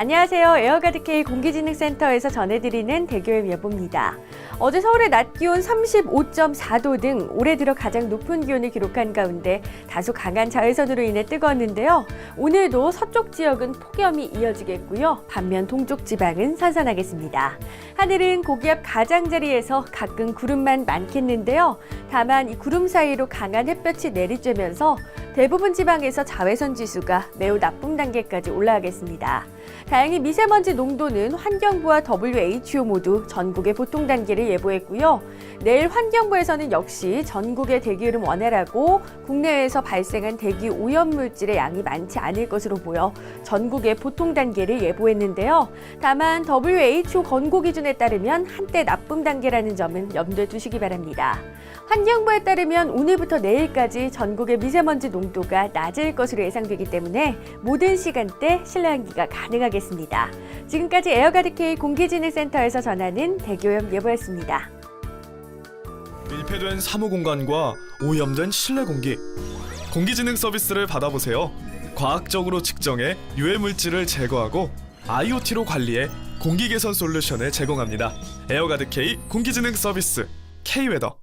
안녕하세요. 에어가드K 공기진흥센터에서 전해드리는 대교의 예보입니다. 어제 서울의 낮 기온 35.4도 등 올해 들어 가장 높은 기온을 기록한 가운데 다소 강한 자외선으로 인해 뜨거웠는데요. 오늘도 서쪽 지역은 폭염이 이어지겠고요. 반면 동쪽 지방은 선선하겠습니다. 하늘은 고기압 가장자리에서 가끔 구름만 많겠는데요. 다만 이 구름 사이로 강한 햇볕이 내리쬐면서 대부분 지방에서 자외선 지수가 매우 나쁨 단계까지 올라가겠습니다. 다행히 미세먼지 농도는 환경부와 WHO 모두 전국의 보통 단계를 예보했고요. 내일 환경부에서는 역시 전국의 대기오름 원활하고 국내에서 발생한 대기 오염 물질의 양이 많지 않을 것으로 보여 전국의 보통 단계를 예보했는데요. 다만 WHO 권고 기준에 따르면 한때 나쁨 단계라는 점은 염두에 두시기 바랍니다. 환경부에 따르면 오늘부터 내일까지 전국의 미세먼지 농 도가 낮을 것으로 예상되기 때문에 모든 시간대 실내 환기가 가능하겠습니다. 지금까지 에어가드K 공기진흥센터에서 전하는 대교염 예보였습니다. 밀폐된 사무 공간과 오염된 실내 공기, 공기진흥 서비스를 받아보세요. 과학적으로 측정해 유해 물질을 제거하고 IoT로 관리해 공기 개선 솔루션을 제공합니다. 에어가드 K 공기진흥 서비스 K 웨더